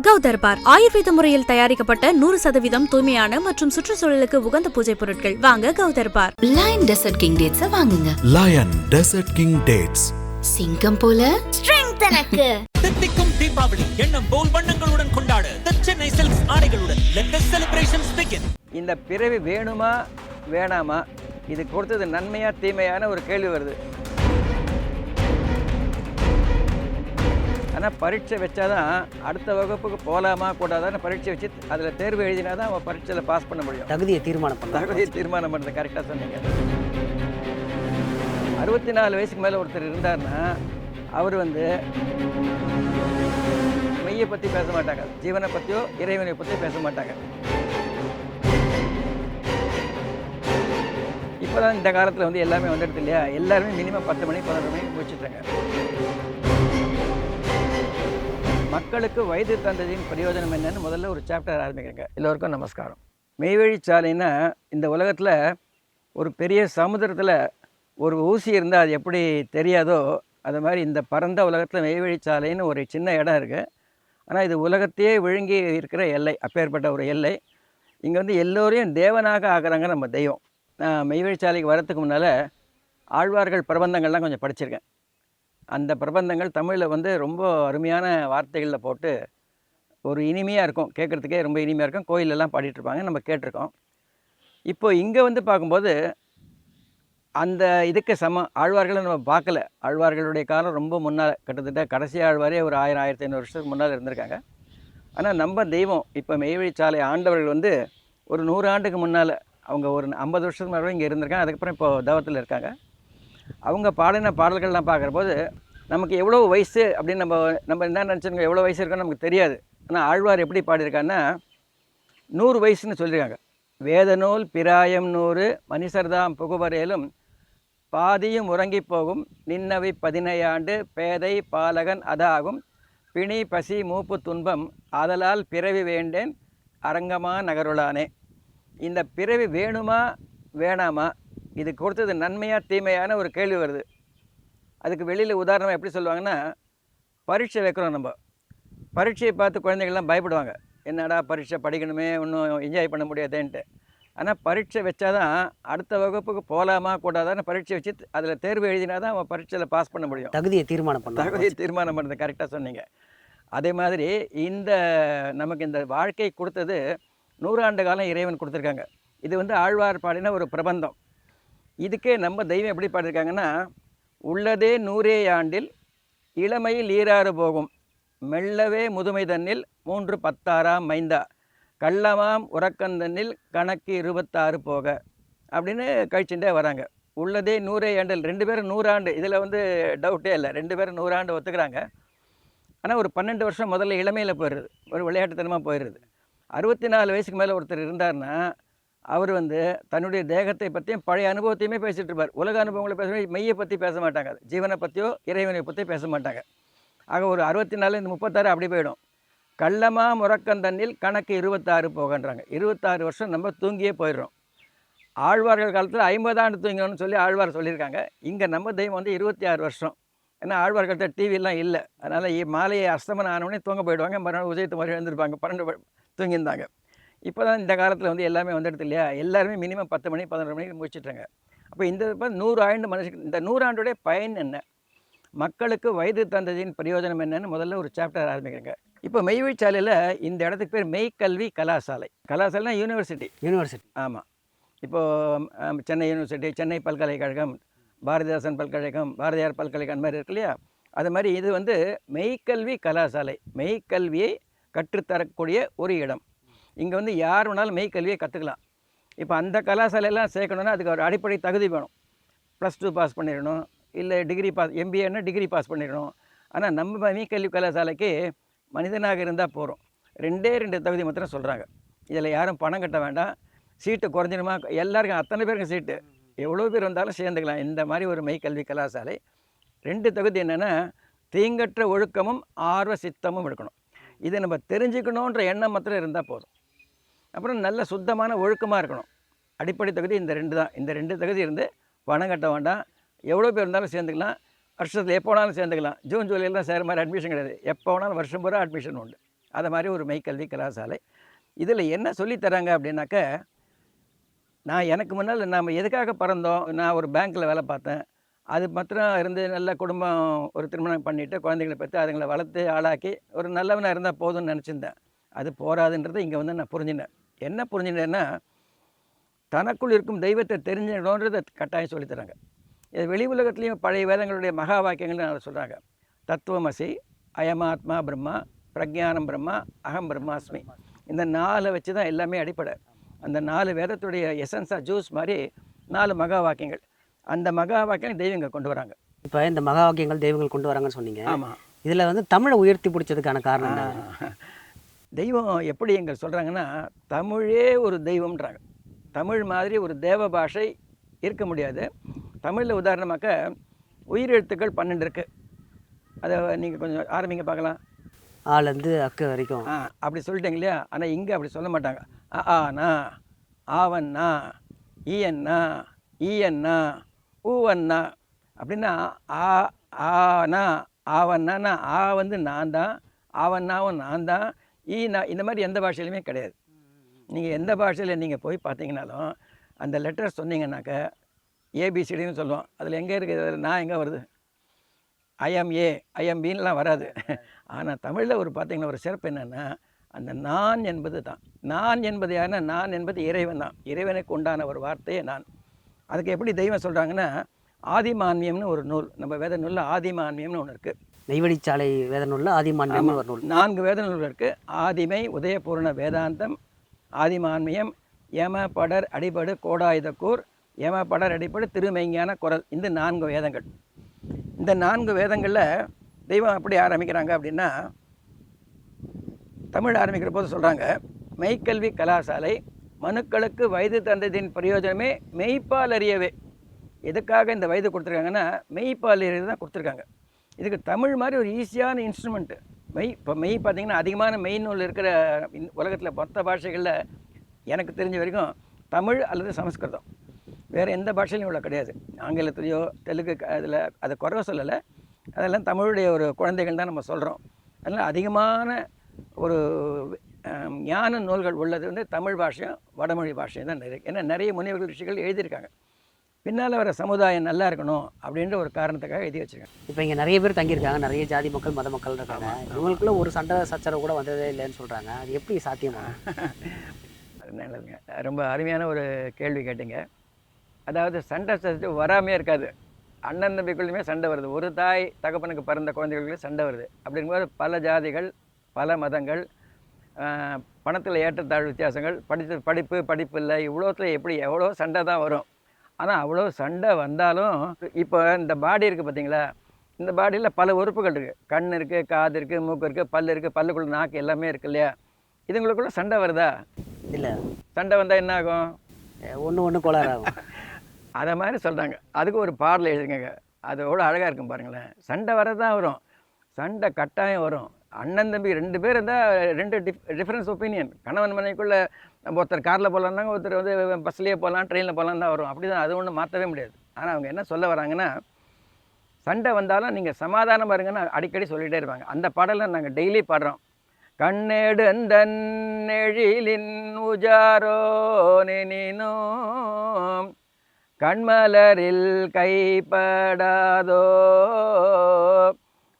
கௌதர்பார் ஆயுர்வேத முறையில் தயாரிக்கப்பட்ட நூறு சதவீதம் தூய்மையான மற்றும் சுற்றுச்சூழலுக்கு உகந்த பூஜை பொருட்கள். வாங்க கௌதர்பார். லயன் டெசர்ட் கிங் டேட்ஸ வாங்குங்க. லயன் டெசர்ட் கிங் டேட்ஸ் சிங்கம் போல? எனக்கு. தித்திக்கும் தீபாவளி எண்ணம் போல் வண்ணங்களுடன் கொண்டாடு. சென்னை சில்க்ஸ் ஆடைகளுடன் the celebrations begin. இந்த பிறவி வேணுமா வேணாமா? இது கொடுத்தது நன்மையா தீமையான ஒரு கேள்வி வருது. ஆனால் பரீட்சை வச்சாதான் அடுத்த வகுப்புக்கு போகலாமா கூடாதான்னு பரீட்சை வச்சு அதில் தேர்வு எழுதினா தான் அவன் பரீட்சையில் பாஸ் பண்ண முடியும். தகுதியை தீர்மானம் பண்ணலாம் தகுதியை தீர்மானம் பண்ணுறது கரெக்டாக சொன்னீங்க. அறுபத்தி நாலு வயசுக்கு மேலே ஒருத்தர் இருந்தார்னா அவர் வந்து மெய்யை பற்றி பேச மாட்டாங்க. ஜீவனை பற்றியோ இறைவனை பற்றியோ பேச மாட்டாங்க. இப்போதான் இந்த காலத்தில் வந்து எல்லாமே வந்துடுது இல்லையா? எல்லாருமே மினிமம் பத்து மணி பதினொரு மணிக்கு முடிச்சிட்டாங்க மக்களுக்கு வயது தந்ததியின் பிரயோஜனம் என்னன்னு முதல்ல ஒரு சாப்டர் ஆரம்பிக்கிறேங்க. எல்லோருக்கும் நமஸ்காரம். மெய்வழி சாலைன்னா இந்த உலகத்தில் ஒரு பெரிய சமுத்திரத்தில் ஒரு ஊசி இருந்தால் அது எப்படி தெரியாதோ அது மாதிரி இந்த பரந்த உலகத்தில் மெய்வழி சாலைன்னு ஒரு சின்ன இடம் இருக்குது ஆனால் இது உலகத்தையே விழுங்கி இருக்கிற எல்லை அப்பேற்பட்ட ஒரு எல்லை. இங்கே வந்து எல்லோரையும் தேவனாக ஆகிறாங்க நம்ம தெய்வம். நான் மெய்வழி சாலைக்கு வரத்துக்கு முன்னால் ஆழ்வார்கள் பிரபந்தங்கள்லாம் கொஞ்சம் படிச்சிருக்கேன். அந்த பிரபந்தங்கள் தமிழில் வந்து ரொம்ப அருமையான வார்த்தைகளில் போட்டு ஒரு இனிமையாக இருக்கும். கேட்குறதுக்கே ரொம்ப இனிமையாக இருக்கும். கோயிலெல்லாம் பாடிட்டுருப்பாங்க நம்ம கேட்டிருக்கோம். இப்போ இங்கே வந்து பார்க்கும்போது அந்த இதுக்கு சம ஆழ்வார்களை நம்ம பார்க்கல. ஆழ்வார்களுடைய காலம் ரொம்ப முன்னால் கிட்டத்தட்ட கடைசி ஆழ்வாரே ஒரு ஆயிரம் ஆயிரத்தி ஐநூறு வருஷத்துக்கு முன்னால் இருந்திருக்காங்க. ஆனால் நம்ம தெய்வம் இப்போ மெய்வழிச்சாலை ஆண்டவர்கள் வந்து ஒரு நூறு ஆண்டுக்கு முன்னால் அவங்க ஒரு ஐம்பது வருஷத்துக்கு முன்னாடி இங்கே இருந்திருக்காங்க. அதுக்கப்புறம் இப்போ தவத்தில் இருக்காங்க. அவங்க பாடின பாடல்கள்லாம் பார்க்குறபோது நமக்கு எவ்வளோ வயசு அப்படின்னு நம்ம நம்ம என்ன நினச்சிருக்கோம் எவ்வளோ வயசு இருக்குன்னு நமக்கு தெரியாது. ஆனால் ஆழ்வார் எப்படி பாடியிருக்காருன்னா நூறு வயசுன்னு சொல்லியிருக்காங்க. வேதநூல் பிராயம் நூறு மனுஷர்தாம் புகுவரேலும் பாதியும் உறங்கிப் போகும். நின்னவை பதினையாண்டு பேதை பாலகன் அதாகும். பிணி பசி மூப்பு துன்பம் ஆதலால் பிறவி வேண்டேன் அரங்கமா நகருளானே. இந்த பிறவி வேணுமா வேணாமா? இது கொடுத்தது நன்மையா தீமையான ஒரு கேள்வி வருது. அதுக்கு வெளியில் உதாரணமாக எப்படி சொல்லுவாங்கன்னா பரீட்சை வைக்கிறோம் நம்ம. பரீட்சையை பார்த்து குழந்தைகள்லாம் பயப்படுவாங்க. என்னடா பரீட்சை படிக்கணுமே இன்னும் என்ஜாய் பண்ண முடியாதேன்ட்டு. ஆனால் பரீட்சை வச்சாதான் அடுத்த வகுப்புக்கு போகலாமா கூடாதான்னு பரீட்சை வச்சு அதில் தேர்வு எழுதினா தான் அவன் பரீட்சையில் பாஸ் பண்ண முடியும். தகுதியை தீர்மானம் பண்ணலாம் தகுதியை தீர்மானம் பண்ணுறது கரெக்டாக சொன்னீங்க. அதே மாதிரி இந்த நமக்கு இந்த வாழ்க்கை கொடுத்தது நூறாண்டு காலம் இறைவன் கொடுத்துருக்காங்க. இது வந்து ஆழ்வார் பாடின ஒரு பிரபந்தம். இதுக்கே நம்ம தெய்வம் எப்படி பாடியிருக்காங்கன்னா உள்ளதே நூறே ஆண்டில் இளமையில் ஈராறு போகும். மெல்லவே முதுமை தன்னில் மூன்று பத்தாறாம் மைந்தா. கள்ளமாம் உறக்கந்தன்னில் கணக்கு இருபத்தாறு போக. அப்படின்னு கழிச்சுட்டே வராங்க. உள்ளதே நூறே ஆண்டில் ரெண்டு பேரும் நூறாண்டு இதில் வந்து டவுட்டே இல்லை ரெண்டு பேரும் நூறாண்டு ஒத்துக்கிறாங்க. ஆனால் ஒரு பன்னெண்டு வருஷம் முதல்ல இளமையில் போயிடுது ஒரு விளையாட்டுத்தனமாக போயிடுது அறுபத்தி நாலு வயசுக்கு மேலே ஒருத்தர் இருந்தார்னா அவர் வந்து தன்னுடைய தேகத்தை பற்றியும் பழைய அனுபவத்தையுமே பேசிகிட்டு இருப்பார். உலக அனுபவங்களை பேசுகிற மெய்யை பற்றி பேச மாட்டாங்க. ஜீவனை பற்றியோ இறைவனை பற்றி பேச மாட்டாங்க. ஆக ஒரு அறுபத்தி நாலு இந்த முப்பத்தாறு அப்படி போயிடும். கள்ளமா முறக்கந்தண்ணில் கணக்கு இருபத்தாறு போகன்றாங்க. இருபத்தாறு வருஷம் நம்ம தூங்கியே போயிடுறோம். ஆழ்வார்கள் காலத்தில் ஐம்பது ஆண்டு தூங்கணும்னு சொல்லி ஆழ்வார் சொல்லியிருக்காங்க. இங்கே நம்ம தெய்வம் வந்து இருபத்தி ஆறு வருஷம். ஏன்னா ஆழ்வார்கள்ட்ட டிவிலாம் இல்லை. அதனால் மாலையை அஸ்தமனம் ஆனவுடனே தூங்க போயிடுவாங்க. மறுநாள் உதயத்து மாதிரி எழுந்திருப்பாங்க. பன்னெண்டு தூங்கியிருந்தாங்க. இப்போ தான் இந்த காலத்தில் வந்து எல்லாமே வந்துடுது இல்லையா? எல்லாருமே மினிமம் பத்து மணி பதினொரு மணிக்கு முடிச்சிட்டாங்க அப்போ இந்த இப்போ நூறு ஆண்டு மனுஷனுக்கு இந்த நூறாண்டுடைய பயன் என்ன? மக்களுக்கு வயது தந்ததியின் பிரயோஜனம் என்னன்னு முதல்ல ஒரு சாப்டர் ஆரம்பிக்கிறேங்க. இப்போ மெய்வழி சாலையில் இந்த இடத்துக்கு பேர் மெய்க்கல்வி கலாசாலை. கலாசாலைனா யூனிவர்சிட்டி யூனிவர்சிட்டி ஆமாம் இப்போது சென்னை யூனிவர்சிட்டி சென்னை பல்கலைக்கழகம் பாரதிதாசன் பல்கலைக்கழகம் பாரதியார் பல்கலைக்கழகம் அந்த மாதிரி இருக்கு இல்லையா? அது மாதிரி இது வந்து மெய்க்கல்வி கலாசாலை. மெய்க்கல்வியை கற்றுத்தரக்கூடிய ஒரு இடம். இங்கே வந்து யார் வேணாலும் மெய்க்கல்வியை கற்றுக்கலாம் இப்போ அந்த கலாசாலையெல்லாம் சேர்க்கணுன்னா அதுக்கு ஒரு அடிப்படை தகுதி வேணும். ப்ளஸ் டூ பாஸ் பண்ணிடணும். இல்லை டிகிரி பாஸ் எம்பிஏன்னா டிகிரி பாஸ் பண்ணிடணும். ஆனால் நம்ம மெய்க்கல்வி கலாசாலைக்கு மனிதனாக இருந்தால் போகிறோம் ரெண்டே ரெண்டு தகுதி மாத்திரம் சொல்கிறாங்க இதில் யாரும் பணம் கட்ட வேண்டாம். சீட்டு குறைஞ்சிடுமா? எல்லாருக்கும் அத்தனை பேருக்கும் சீட்டு. எவ்வளோ பேர் வந்தாலும் சேர்ந்துக்கலாம். இந்த மாதிரி ஒரு மெய்க்கல்வி கலாசாலை. ரெண்டு தகுதி என்னென்னா தீங்கற்ற ஒழுக்கமும் ஆர்வ சித்தமும் எடுக்கணும் இதை நம்ம தெரிஞ்சுக்கணுன்ற எண்ணம் மாத்திரம் இருந்தால் போதும். அப்புறம் நல்ல சுத்தமான ஒழுக்கமாக இருக்கணும். அடிப்படை தகுதி இந்த ரெண்டு தான். இந்த ரெண்டு தகுதி இருந்து பணம் கட்ட வேண்டாம். எவ்வளோ பேர் இருந்தாலும் சேர்ந்துக்கலாம். வருஷத்தில் எப்போ வேணாலும் சேர்ந்துக்கலாம். ஜூன் ஜூலைலாம் சேர மாதிரி அட்மிஷன் கிடையாது. எப்போ வேணாலும் வருஷம் பூரா அட்மிஷன் உண்டு. அதை மாதிரி ஒரு மெய்க்கல்வி கலாசாலை. இதில் என்ன சொல்லித் தராங்க அப்படின்னாக்க நான் எனக்கு முன்னால் நாம் எதுக்காக பிறந்தோம்? நான் ஒரு பேங்க்கில் வேலை பார்த்தேன். அது மாத்திரம் இருந்து நல்ல குடும்பம் ஒரு திருமணம் பண்ணிவிட்டு குழந்தைகளை பெற்று அதுங்களை வளர்த்து ஆளாக்கி ஒரு நல்லவனாக இருந்தால் போதும்னு நினச்சிருந்தேன். அது போகாதுன்றதை இங்கே வந்து நான் புரிஞ்சினேன் என்ன புரிஞ்சினேன்னா தனக்குள் இருக்கும் தெய்வத்தை தெரிஞ்சிடணுன்றதை கட்டாயம் சொல்லித் தராங்க. இது வெளி உலகத்துலேயும் பழைய வேதங்களுடைய மகா வாக்கியங்கள்னு அதை சொல்கிறாங்க தத்துவமசி அயமாத்மா பிரம்மா பிரக்ஞானம் பிரம்மா அகம் பிரம்மாஸ்மி. இந்த நாலை வச்சு தான் எல்லாமே அடிப்படை. அந்த நாலு வேதத்துடைய எசன்ஸாக ஜூஸ் மாதிரி நாலு மகா வாக்கியங்கள். அந்த மகா வாக்கியம் தெய்வங்க கொண்டு வராங்க. இப்போ இந்த மகா வாக்கியங்கள் தெய்வங்கள் கொண்டு வராங்கன்னு சொன்னீங்க. ஆமாம் இதில் வந்து தமிழை உயர்த்தி பிடிச்சதுக்கான காரணம் தெய்வம் எப்படி எங்க சொல்கிறாங்கன்னா தமிழே ஒரு தெய்வம்ன்றாங்க. தமிழ் மாதிரி ஒரு தேவ பாஷை இருக்க முடியாது. தமிழில் உதாரணமாக்க உயிரெழுத்துக்கள் பன்னெண்டு இருக்குது அதை நீங்கள் கொஞ்சம் ஆரம்பிங்க பார்க்கலாம். ஆலேருந்து அக்கு வரைக்கும். ஆ அப்படி சொல்லிட்டீங்க இல்லையா? ஆனால் இங்கே அப்படி சொல்ல மாட்டாங்க. அ ஆனா ஆவண்ணா ஈயண்ணா ஈயண்ணா ஊவண்ணா அப்படின்னா ஆ ஆனா ஆவண்ணானா ஆ வந்து நான் தான் ஆவண்ணாவும் நான் தான் ஈனா இந்த மாதிரி எந்த பாஷையிலுமே கிடையாது. நீங்கள் எந்த பாஷையில் நீங்கள் போய் பார்த்தீங்கனாலும் அந்த லெட்டர் சொன்னீங்கன்னாக்க ஏபிசிடின்னு சொல்லுவோம். அதில் எங்கே இருக்குது நான் எங்கே வருது? ஐஎம் ஏ ஐஎம் பின்லாம் வராது. ஆனால் தமிழில் ஒரு பார்த்தீங்கன்னா ஒரு சிறப்பு என்னென்னா அந்த நான் என்பது தான். நான் என்பது யாருன்னா நான் என்பது இறைவன் தான். இறைவனுக்கு உண்டான ஒரு வார்த்தையே நான். அதுக்கு எப்படி தெய்வம் சொல்கிறாங்கன்னா ஆதிமான்மியம்னு ஒரு நூல். நம்ம வேத நூலில் ஆதிமான்மியம்னு ஒன்று இருக்குது நெய்வழிச்சாலை வேத நூலில் ஆதிமான்மியம்னு ஒரு நூல். நான்கு வேத நூல்கள் இருக்குது ஆதிமை உதயபூர்ண வேதாந்தம் ஆதிமான்மியம் யம படர் அடிபடு கோடாயுதக்கூர் யம படர் அடிபடு திருமெய்ஞான குரல். இந்த நான்கு வேதங்கள். இந்த நான்கு வேதங்களில் தெய்வம் எப்படி ஆரம்பிக்கிறாங்க அப்படின்னா தமிழ் ஆரம்பிக்கிற போது சொல்கிறாங்க மெய்க்கல்வி கலாசாலை மனுக்களுக்கு வயது தந்ததின் பிரயோஜனமே மெய்ப்பால் அறியவே. எதுக்காக இந்த வயது கொடுத்துருக்காங்கன்னா மெய்ப்பால் அறியது தான் கொடுத்துருக்காங்க. இதுக்கு தமிழ் மாதிரி ஒரு ஈஸியான இன்ஸ்ட்ருமெண்ட்டு மெய் இப்போ மெய் பார்த்திங்கன்னா அதிகமான மெய் நூல் இருக்கிற உலகத்தில் மொத்த பாஷைகளில் எனக்கு தெரிஞ்ச வரைக்கும் தமிழ் அல்லது சமஸ்கிருதம். வேறு எந்த பாஷையிலும் இவ்வளோ கிடையாது. ஆங்கிலத்துலேயோ தெலுங்கு அதில் அதை குறைவ சொல்லலை. அதெல்லாம் தமிழுடைய ஒரு குழந்தைகள் தான் நம்ம சொல்கிறோம் அதனால் அதிகமான ஒரு ஞான நூல்கள் உள்ளது வந்து தமிழ் பாஷையும் வடமொழி பாஷையும் தான் நிறைய ஏன்னா நிறைய முனைவர்கள் ரிஷிகள் எழுதியிருக்காங்க. பின்னால் வர சமுதாயம் நல்லா இருக்கணும் அப்படின்ற ஒரு காரணத்துக்காக எழுதி வச்சிருக்காங்க இப்போ இங்கே நிறைய பேர் தங்கியிருக்காங்க. நிறைய ஜாதி மக்கள் மத மக்கள் இருக்காங்க. இவங்களுக்குள்ள ஒரு சண்டை சச்சரவு கூட வந்ததே இல்லைன்னு சொல்கிறாங்க அது எப்படி சாத்தியமா? அது நல்லதுங்க. ரொம்ப அருமையான ஒரு கேள்வி கேட்டீங்க. அதாவது சண்டை சத்து வராமையே இருக்காது. அண்ணன் தம்பிக்குள்ளேயுமே சண்டை வருது. ஒரு தாய் தகப்பனுக்கு பிறந்த குழந்தைகளுக்கு சண்டை வருது. அப்படிங்கும்போது பல ஜாதிகள் பல மதங்கள் பணத்தில் ஏற்றத்தாழ்வு வித்தியாசங்கள் படித்த படிப்பு படிப்பு இல்லை. இவ்வளோத்தில் எப்படி எவ்வளோ சண்டை தான் வரும். ஆனால் அவ்வளோ சண்டை வந்தாலும் இப்போ இந்த பாடி இருக்குது பார்த்தீங்களா இந்த பாடியில் பல உறுப்புகள் இருக்குது கண் இருக்குது காது இருக்குது மூக்கு இருக்குது பல் இருக்குது பல்லுக்குள்ள நாக்கு எல்லாமே இருக்கு இல்லையா? இதுங்களுக்குள்ள சண்டை வருதா? இல்லை. சண்டை வந்தால் என்ன ஆகும்? ஒன்று ஒன்று கோளாறு ஆகும். அதை மாதிரி சொல்கிறாங்க அதுக்கு ஒரு பாடல் எழுதுங்க அது எவ்வளோ அழகாக இருக்கும் பாருங்களேன். சண்டை வரதான் வரும். சண்டை கட்டாயம் வரும். அண்ணன் தம்பி ரெண்டு பேர் இருந்தால் ரெண்டு டிஃப் டிஃப்ரென்ஸ் ஒப்பீனியன் கணவன் மனைவிக்குள்ளே ஒருத்தர் காரில் போகலான்னாங்க ஒருத்தர் வந்து பஸ்லேயே போகலாம் ட்ரெயினில் போகலாம் தான் வரும். அப்படி தான் அது ஒன்றும் மாற்றவே முடியாது. ஆனால் அவங்க என்ன சொல்ல வராங்கன்னா சண்டை வந்தாலும் நீங்கள் சமாதானம் இருங்கன்னு அடிக்கடி சொல்லிகிட்டே இருப்பாங்க. அந்த பாடலை நாங்கள் டெய்லி பாடுறோம். கண்ணெடுந்தன் எழிலின் உஜாரோ நெனினோம் கண்மலரில் கைப்படாதோ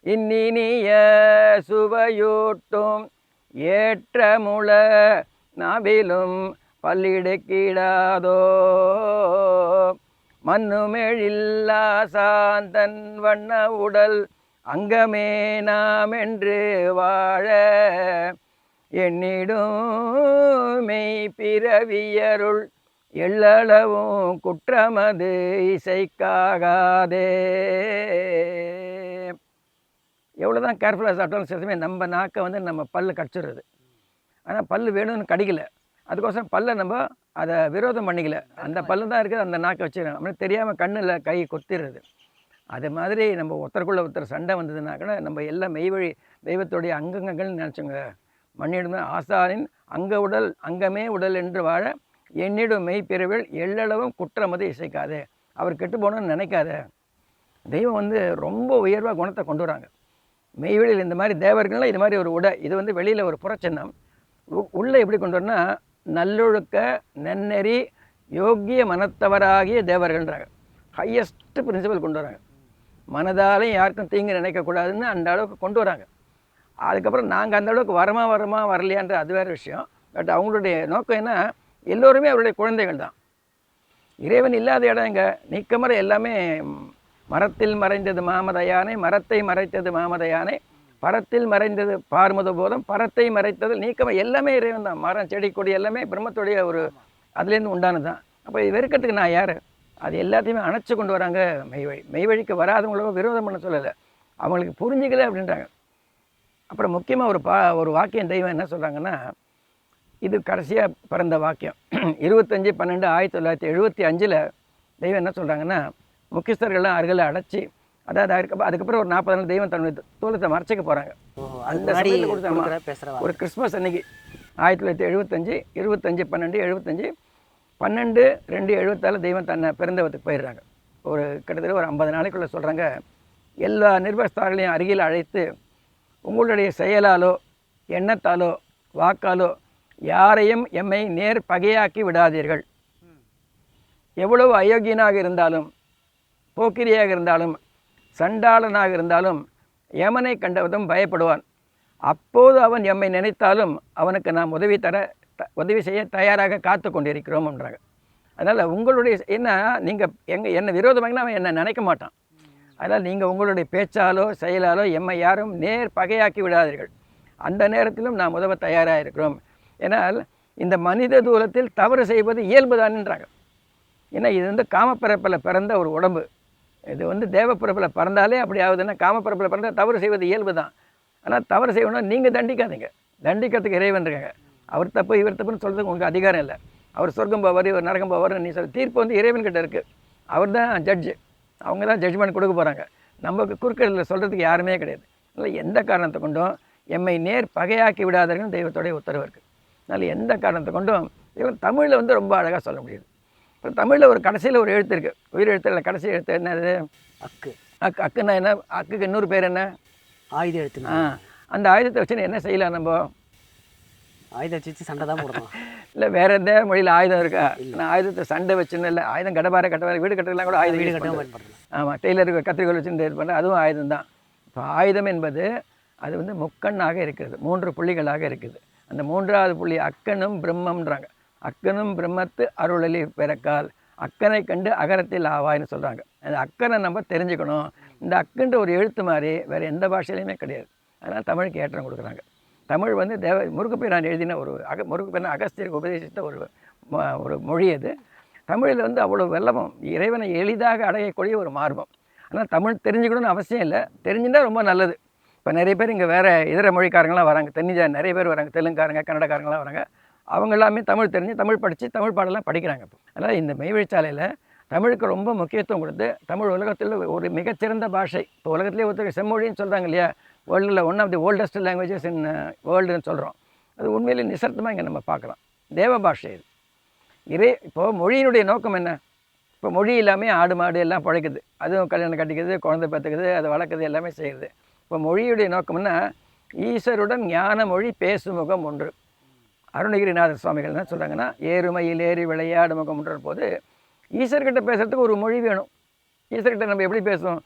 இன்னினிய சுவையூட்டும் ஏற்றமுள நாவிலும் பல்லிடுக்கிடாதோ மண்ணுமேழில்லா சாந்தன் வண்ண உடல் அங்கமே நாம் என்று வாழ. என்னிடும் மெய் பிறவியருள் எள்ளளவும் குற்றமது இசைக்காகாதே. எவ்வளோதான் கேர்ஃபுல்லாக சாப்பிட்டாலும் சிலமே நம்ம நாக்கை வந்து நம்ம பல்லு கடிச்சிடுறது. ஆனால் பல்லு வேணும்னு கடிக்கல. அதுக்கோசரம் பல்லை நம்ம அதை விரோதம் பண்ணிக்கல. அந்த பல்லு தான் இருக்குது அந்த நாக்கை வச்சுக்கிறோம் நம்மளுக்கு தெரியாமல் கண்ணில் கை கொத்திடுறது. அது மாதிரி நம்ம ஒருத்தருக்குள்ள ஒருத்தர் சண்டை வந்ததுன்னா கூட நம்ம எல்லாம் மெய்வழி தெய்வத்துடைய அங்கங்கள்னு நினச்சோங்க. மண்ணிடம் ஆசானின் அங்க உடல் அங்கமே உடல் என்று வாழ என்னிடம் மெய்ப்பிறவில் எள்ளளவும் குற்றமது இசைக்காது. அவர் கெட்டு போகணும்னு நினைக்காத. தெய்வம் வந்து ரொம்ப உயர்வாக குணத்தை கொண்டு வராங்க. மெய்வெளியில் இந்த மாதிரி தேவர்கள்லாம் இது மாதிரி ஒரு உடை இது வந்து வெளியில் ஒரு புறச்சின்னம். உ- உள்ளே எப்படி கொண்டு வரனா நல்லொழுக்க நன்னெறி யோக்கிய மனத்தவராகிய தேவர்கள்ன்றாங்க. ஹையஸ்ட் பிரின்சிபல் கொண்டு வராங்க. மனதாலையும் யாருக்கும் தீங்கு நினைக்கக்கூடாதுன்னு அந்த அளவுக்கு கொண்டு வராங்க. அதுக்கப்புறம் நாங்கள் அந்த அளவுக்கு வரமா வரமா வரலையான்ற அது வேறு விஷயம். பட் அவங்களுடைய நோக்கம் என்ன? எல்லோருமே அவருடைய குழந்தைகள் தான். இறைவன் இல்லாத இடம் எங்கே? நீக்கமர எல்லாமே மரத்தில் மறைந்தது மாமதையானை மரத்தை மறைத்தது மாமதையானை. பரத்தில் மறைந்தது பார்முத போதம் பரத்தை மறைத்தது நீக்கம் எல்லாமே இறைவன் தான். மரம் செடி கொடி எல்லாமே பிரம்மத்துடைய ஒரு அதுலேருந்து உண்டானது தான் அப்போ இது வெறுக்கிறதுக்கு நான் யார்? அது எல்லாத்தையுமே அணைச்சி கொண்டு வராங்க மெய்வழி மெய்வழிக்கு வராதவங்களுக்கும் விரோதம் பண்ண சொல்லலை. அவங்களுக்கு புரிஞ்சுக்கல அப்படின்றாங்க. அப்புறம் முக்கியமாக ஒரு பா ஒரு வாக்கியம் தெய்வம் என்ன சொல்கிறாங்கன்னா இது கடைசியாக பிறந்த வாக்கியம். இருபத்தஞ்சி பன்னெண்டு ஆயிரத்தி தொள்ளாயிரத்தி எழுபத்தி அஞ்சில் தெய்வம் என்ன சொல்கிறாங்கன்னா முக்கியஸ்தர்கள்லாம் அருகில் அடைச்சி அதாவது அதுக்கப்புறம் அதுக்கப்புறம் ஒரு நாற்பது நாள் தெய்வம் தன்னுடைய தோலத்தை மறைச்சிக்க போகிறாங்க அந்த ஒரு கிறிஸ்மஸ் அன்னைக்கு ஆயிரத்தி தொள்ளாயிரத்தி எழுபத்தஞ்சி இருபத்தஞ்சி பன்னெண்டு எழுபத்தஞ்சி பன்னெண்டு ரெண்டு எழுபத்தாறு தெய்வம் தன்னை பிறந்தவத்துக்கு போயிடுறாங்க. ஒரு கிட்டத்தட்ட ஒரு ஐம்பது நாளைக்குள்ளே சொல்கிறாங்க எல்லா நிர்வாகஸ்தார்களையும் அருகில் அழைத்து உங்களுடைய செயலாலோ எண்ணத்தாலோ வாக்காலோ யாரையும் எம்மை நேர் பகையாக்கி விடாதீர்கள். எவ்வளவு அயோக்கியனாக இருந்தாலும் போக்கிரியாக இருந்தாலும் சண்டாளனாக இருந்தாலும் யமனை கண்டவதும் பயப்படுவான். அப்போது அவன் எம்மை நினைத்தாலும் அவனுக்கு நாம் உதவி தர த- உதவி செய்ய தயாராக காத்து கொண்டிருக்கிறோம்ன்றாங்க அதனால் உங்களுடைய என்ன நீங்கள் எங்கள் என்னை விரோதமாகினா அவன் என்னை நினைக்க மாட்டான். அதனால் நீங்கள் உங்களுடைய பேச்சாலோ செயலாலோ எம்மை யாரும் நேர் பகையாக்கி விடாதீர்கள். அந்த நேரத்திலும் நாம் உதவ தயாராக இருக்கிறோம். ஏன்னால் இந்த மனித தூலத்தில் தவறு செய்வது இயல்புதான்ன்றாங்க ஏன்னா இது வந்து காமப்பிறப்பில் பிறந்த ஒரு உடம்பு. இது வந்து தேவப்பிறப்பில் பிறந்தாலே அப்படி ஆகுதுன்னா காமப்பிறப்பில் பிறந்தால் தவறு செய்வது இயல்பு தான் ஆனால் தவறு செய்யணும்னா நீங்கள் தண்டிக்காதீங்க. தண்டிக்கிறதுக்கு இறைவன் இருக்காங்க. அவர் தப்பு இவர் தப்புன்னு சொல்கிறதுக்கு உங்களுக்கு அதிகாரம் இல்லை. அவர் சொர்க்கம் போவார் இவர் நரகம் போவார்னு நீ சொல்ல தீர்ப்பு வந்து இறைவன் கிட்ட இருக்குது அவர் தான் ஜட்ஜு அவங்க தான் ஜட்ஜ்மெண்ட் கொடுக்க போகிறாங்க நமக்கு குறுக்கடில் சொல்கிறதுக்கு யாருமே கிடையாது. இல்லை எந்த காரணத்தை கொண்டும் எம்மை நேர் பகையாக்கி விடாதீர்கள் தெய்வத்தோடைய உத்தரவு இருக்குது அதனால் எந்த காரணத்தை கொண்டும் இவன் தமிழில் வந்து ரொம்ப அழகாக சொல்ல முடியுது. இப்போ தமிழில் ஒரு கடைசியில் ஒரு எழுத்து இருக்குது உயிர் எழுத்துல கடைசி எழுத்து என்னது அக்கு. அக்கு அக்குன்னா என்ன? அக்குக்கு இன்னொரு பேர் என்ன? ஆயுத எழுத்து ஆ அந்த ஆயுதத்தை வச்சு என்ன செய்யலாம் நம்ம? ஆயுத வச்சு சண்டை தான் போடணும். இல்லை வேற எந்த மொழியில் ஆயுதம் இருக்கா? நான் ஆயுதத்தை சண்டை வச்சுன்னு இல்லை. ஆயுதம் கடப்பார கடப்பார வீடு கட்டுறதுலாம் கூட ஆயுதம் வீடு. பயன்படுத்தலாம். ஆமாம் டெய்லருக்கு கத்திரிக்கோல் வச்சுட்டு இது பண்ணுறது அதுவும் ஆயுதம் தான். இப்போ ஆயுதம் என்பது அது வந்து முக்கண்ணாக இருக்கிறது. மூன்று புள்ளிகளாக இருக்குது. அந்த மூன்றாவது புள்ளி அக்கனும் பிரம்மம்ன்றாங்க. அக்கனும் பிரம்மத்து அருளலி பிறக்கால். அக்கனை கண்டு அகரத்தில் ஆவாய்னு சொல்கிறாங்க அந்த அக்கனை நம்ம தெரிஞ்சுக்கணும். இந்த அக்குன்ற ஒரு எழுத்து மாதிரி வேறு எந்த பாஷையிலையுமே கிடையாது. அதனால் தமிழுக்கு ஏற்றம் கொடுக்குறாங்க. தமிழ் வந்து தேவ முருகப்பேரான் எழுதின ஒரு அக முருகப்பேரன் அகஸ்தியருக்கு உபதேசித்த ஒரு ஒரு மொழி அது. தமிழில் வந்து அவ்வளோ வெள்ளமும் இறைவனை எளிதாக அடையக்கூடிய ஒரு மார்பம். ஆனால் தமிழ் தெரிஞ்சுக்கணும்னு அவசியம் இல்லை. தெரிஞ்சுட்டா ரொம்ப நல்லது. இப்போ நிறைய பேர் இங்கே வேறு இதர மொழிக்காரங்களாம் வராங்க. தென்னிஜா நிறைய பேர் வராங்க. தெலுங்குக்காரங்க கன்னடக்காரங்களாம் வராங்க. அவங்க எல்லாமே தமிழ் தெரிஞ்சு தமிழ் படித்து தமிழ் பாடலாம் படிக்கிறாங்க இப்போ அதனால் இந்த மெய்வழிச்சாலையில் தமிழுக்கு ரொம்ப முக்கியத்துவம் கொடுத்து தமிழ் உலகத்தில் ஒரு மிகச்சிறந்த பாஷை. இப்போ உலகத்திலே ஒருத்தர் செம்மொழின்னு சொல்கிறாங்க இல்லையா? வேர்ல்டில் one of the oldest languages in வேர்ல்டுன்னு சொல்கிறோம் அது உண்மையிலே நிசர்த்தமாக இங்கே நம்ம பார்க்கலாம். தேவ பாஷை இது. இறை இப்போது மொழியினுடைய நோக்கம் என்ன? இப்போ மொழி இல்லாமல் ஆடு மாடு எல்லாம் பழைக்குது அதுவும் கல்யாணம் கட்டிக்குது குழந்தை பார்த்துக்குது அதை வளர்க்குறது எல்லாமே செய்யுது. இப்போ மொழியுடைய நோக்கம்னா ஈஸ்வருடன் ஞான மொழி பேசும் முகம் ஒன்று. அருணகிரிநாதர் சுவாமிகள் என்ன சொல்கிறாங்கன்னா ஏறுமையில் ஏறி விளையாடு முகம்ன்ற போது ஈஸ்வர்கிட்ட பேசுகிறதுக்கு ஒரு மொழி வேணும். ஈஸ்வர்கிட்ட நம்ம எப்படி பேசுவோம்?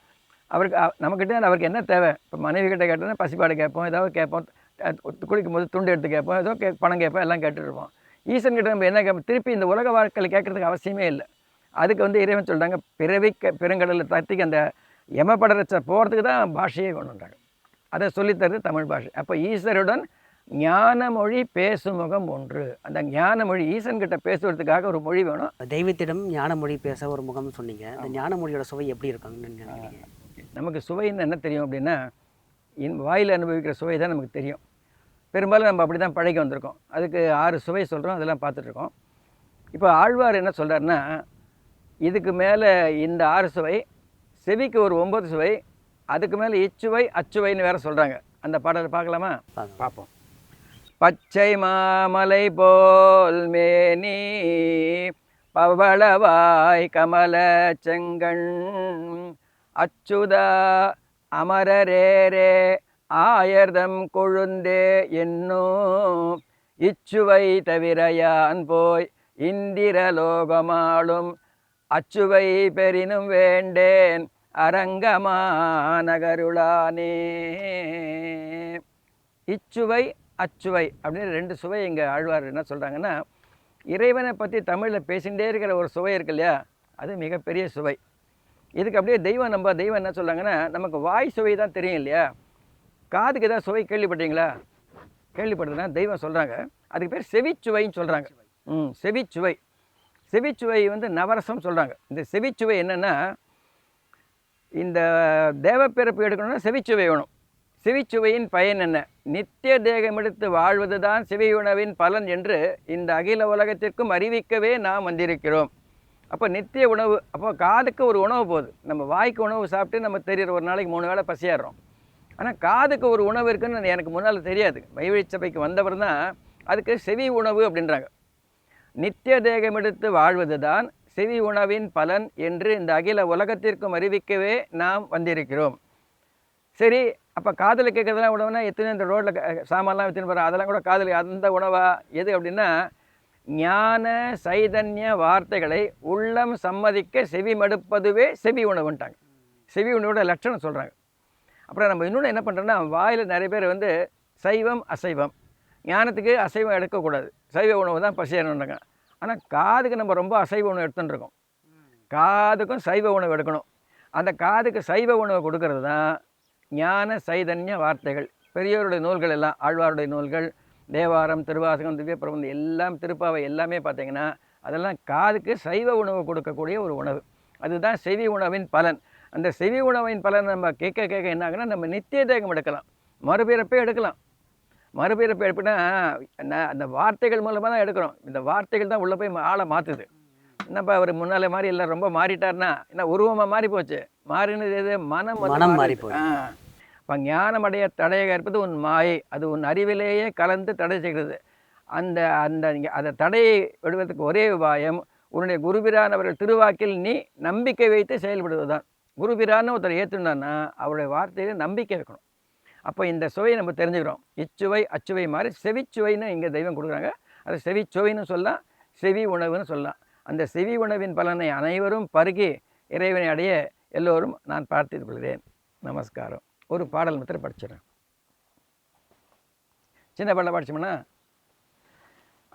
அவருக்கு நம்மக்கிட்ட அவருக்கு என்ன தேவை? இப்போ மனைவி கிட்ட கேட்டோன்னா பசிப்பாடு கேட்போம் ஏதாவது கேட்போம் குளிக்கும் போது துண்டு எடுத்து கேட்போம் ஏதோ கே பணம் கேட்போம் எல்லாம் கேட்டுருப்போம் ஈஸ்வர்கிட்ட நம்ம என்ன கேட்போம்? திருப்பி இந்த உலக வாழ்க்கையில் கேட்கறதுக்கு அவசியமே இல்லை. அதுக்கு வந்து இறைவன் சொல்கிறாங்க பிறவி க பெருங்கடலில் தத்திக்கு அந்த எமப்படரச்ச போகிறதுக்கு தான் பாஷையே கொண்டுன்றாங்க அதை சொல்லித்தருது தமிழ் பாஷை. அப்போ ஈஸ்வருடன் ஞான மொழி பேசும் முகம் ஒன்று. அந்த ஞான மொழி ஈசன் கிட்ட பேசுறதுக்காக ஒரு மொழி வேணும். தெய்வத்திடம் ஞான மொழி பேச ஒரு முகம்னு சொன்னீங்க. அந்த ஞான மொழியோட சுவை எப்படி இருக்காங்கன்னு நினைக்கிறீங்க? நமக்கு சுவைன்னு என்ன தெரியும் அப்படின்னா இன் வாயில் அனுபவிக்கிற சுவை தான் நமக்கு தெரியும். பெரும்பாலும் நம்ம அப்படி தான் பழகி வந்திருக்கோம். அதுக்கு ஆறு சுவை சொல்கிறோம் அதெல்லாம் பார்த்துட்ருக்கோம் இப்போ ஆழ்வார் என்ன சொல்கிறாருன்னா இதுக்கு மேலே இந்த ஆறு சுவை செவிக்கு ஒரு ஒன்பது சுவை அதுக்கு மேலே இச்சுவை அச்சுவைன்னு வேற சொல்கிறாங்க அந்த பாடலை பார்க்கலாம். பார்ப்போம். பச்சை மாமலை போல் மேனி பவளவாய் கமல செங்கண் அச்சுதா அமரரேரே ஆயர்தம் கொழுந்தே என்னும் இச்சுவை தவிரயான் போய் இந்திரலோகமாளும் அச்சுவை பெரினும் வேண்டேன் அரங்கமா நகருளானே இச்சுவை அச்சுவை அப்படின்னு ரெண்டு சுவை இங்கே ஆழ்வார் என்ன சொல்கிறாங்கன்னா இறைவனை பற்றி தமிழில் பேசிகிட்டே இருக்கிற ஒரு சுவை இருக்கு இல்லையா? அது மிகப்பெரிய சுவை. இதுக்கு அப்படியே தெய்வம் நம்ம தெய்வம் என்ன சொல்கிறாங்கன்னா நமக்கு வாய் சுவை தான் தெரியும் இல்லையா? காதுக்கு ஏதாவது சுவை கேள்விப்பட்டீங்களா? கேள்விப்பட்டதுன்னா தெய்வம் சொல்கிறாங்க அதுக்கு பேர் செவிச்சுவைன்னு சொல்கிறாங்க ம் செவிச்சுவை. செவிச்சுவை வந்து நவரசம் சொல்கிறாங்க இந்த செவிச்சுவை என்னென்னா இந்த தேவப்பிறப்பு எடுக்கணும்னா செவிச்சுவை வேணும். செவிச்சுவையின் பயன் என்ன? நித்திய தேகமெடுத்து வாழ்வது தான் பலன் என்று இந்த அகில உலகத்திற்கும் அறிவிக்கவே நாம் வந்திருக்கிறோம். அப்போ நித்திய உணவு அப்போ காதுக்கு ஒரு உணவு போகுது நம்ம வாய்க்கு உணவு சாப்பிட்டு நம்ம தெரியுற ஒரு நாளைக்கு மூணு வேளை பசியாடுறோம். ஆனால் காதுக்கு ஒரு உணவு இருக்குன்னு எனக்கு முன்னால் தெரியாது. மைவழி சபைக்கு வந்தவர் தான் அதுக்கு செவி உணவு அப்படின்றாங்க. நித்திய தேகமெடுத்து வாழ்வது தான் செவி உணவின் பலன் என்று இந்த அகில உலகத்திற்கும் அறிவிக்கவே நாம் வந்திருக்கிறோம். சரி அப்போ காதில் கேட்குறதெல்லாம் உணவுனா எத்தனை இந்த ரோட்டில் சாமான்லாம் விற்றுன்னு போகிறோம் அதெல்லாம் கூட காதில் அந்த உணவா? எது அப்படின்னா ஞான சைதன்ய வார்த்தைகளை உள்ளம் சம்மதிக்க செவி மடுப்பதுவே செவி உணவுன்ட்டாங்க. செவி உணவோட லட்சணம் சொல்கிறாங்க அப்புறம் நம்ம இன்னொன்று என்ன பண்ணுறோன்னா வாயில் நிறைய பேர் வந்து சைவம் அசைவம். ஞானத்துக்கு அசைவம் எடுக்கக்கூடாது. சைவ உணவு தான் பசியணுன்றாங்க ஆனால் காதுக்கு நம்ம ரொம்ப அசைவ உணவு எடுத்துன்னு இருக்கோம். காதுக்கும் சைவ உணவு எடுக்கணும். அந்த காதுக்கு சைவ உணவு கொடுக்கறது தான் ஞான சைதன்ய வார்த்தைகள். பெரியோருடைய நூல்கள் எல்லாம் ஆழ்வாருடைய நூல்கள் தேவாரம் திருவாசகம் திவ்ய பிரபந்தம் எல்லாம் திருப்பாவை எல்லாமே பார்த்தீங்கன்னா அதெல்லாம் காதுக்கு சைவ உணவு கொடுக்கக்கூடிய ஒரு உணவு. அதுதான் செவி உணவின் பலன். அந்த செவி உணவின் பலன் நம்ம கேட்க கேட்க என்ன நம்ம நித்திய தேகம் எடுக்கலாம். மறுபிறப்பே எடுக்கலாம். மறுபிறப்பு எடுப்பினா ந- அந்த வார்த்தைகள் மூலமாக தான் எடுக்கிறோம். இந்த வார்த்தைகள் தான் உள்ளே போய் ஆளை மாற்றுது என்னப்பா அவர் முன்னாலே மாதிரி இல்லை ரொம்ப மாறிட்டார்னா என்ன உருவமாக மாறி போச்சு. மாறினது எது? மனம் மனம் மாறி. போச்சு. ஆ. அப்போ ஞானமடைய தடையாக இருப்பது உன் மாயை. அது உன் அறிவிலேயே கலந்து தடை செய்கிறது. அந்த அந்த அந்த தடையை விடுவதற்கு ஒரே உபாயம் உன்னுடைய குருபிரான் அவர்கள் திருவாக்கில் நீ நம்பிக்கை வைத்து செயல்படுவது தான் குருபிரான்னு ஒருத்தர் ஏற்றுனான்னா அவருடைய வார்த்தையில் நம்பிக்கை வைக்கணும் அப்போ இந்த சுவையை நம்ம தெரிஞ்சுக்கிறோம். இச்சுவை அச்சுவை மாதிரி செவிச்சுவைன்னு இங்கே தெய்வம் கொடுக்குறாங்க. அது செவிச்சுவைன்னு சொல்லலாம் செவி உணவுன்னு சொல்லலாம். அந்த செவி உணவின் பலனை அனைவரும் பருகி இறைவனை அடைய எல்லோரும் நான் பார்த்துக் கொள்கிறேன். நமஸ்காரம். ஒரு பாடல் மாத்திரம் படிச்சிடறேன். சின்ன பாடலை படிச்சோம்னா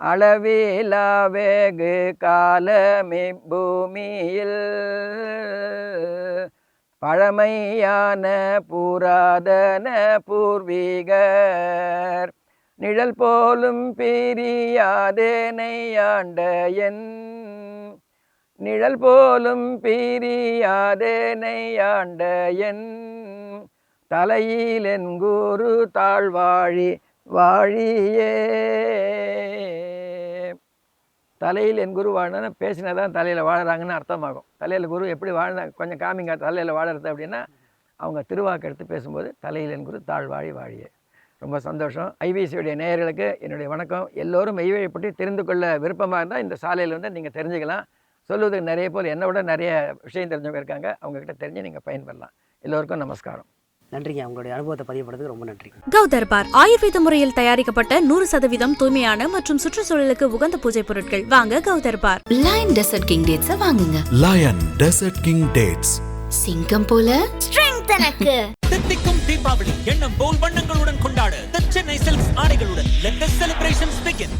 அளவிலா வேகு காலமே பூமியில் பழமையான புராதன பூர்வீகர் நிழல் போலும் பிரியாதேனை ஆண்ட என். நிழல் போலும் பிரியாதேனை ஆண்ட என். தலையிலென் குரு தாழ்வாழி வாழியே. தலையில் என் குரு வாழ்நேன பேசினா தான் தலையில் வாழுறாங்கன்னு அர்த்தமாகும். தலையில் குரு எப்படி வாழ்ந்தாங்க கொஞ்சம் காமிங்க தலையில் வாழறது அப்படின்னா அவங்க திருவாக்கு எடுத்து பேசும்போது தலையில் என் குரு தாழ்வாழி வாழியே. ரொம்ப சந்தோஷம். ஐபிசியுடைய நேயர்களுக்கு என்னுடைய வணக்கம். எல்லோரும் மெய்வழி பற்றி தெரிந்து கொள்ள விருப்பமாக இருந்தால் இந்த சாலையில் வந்து நீங்கள் தெரிஞ்சுக்கலாம். சொல்லுவதுக்கு நிறைய பேர் என்னை விட நிறைய விஷயம் தெரிஞ்சவங்க இருக்காங்க. அவங்கக்கிட்ட தெரிஞ்சு நீங்கள் பயன்பெறலாம். எல்லோருக்கும் நமஸ்காரம். நன்றிங்க. உங்களுடைய அனுபவத்தை பதிவு ரொம்ப நன்றி கௌதர்பார் ஆயுர்வேத முறையில் தயாரிக்கப்பட்ட நூறு சதவீதம் தூய்மையான மற்றும் சுற்றுச்சூழலுக்கு உகந்த பூஜை பொருட்கள். வாங்க கௌதர்பார். லைன் டெசர்ட் கிங் டேட்ஸை வாங்குங்க. லயன் டெசர்ட் கிங் டேட்ஸ் சிங்கம் போல. தித்திக்கும் தீபாவளி எண்ணம் போல் வண்ணங்களுடன் கொண்டாடு. Chennai silks ஆடைகளுடன். Latest celebrations begin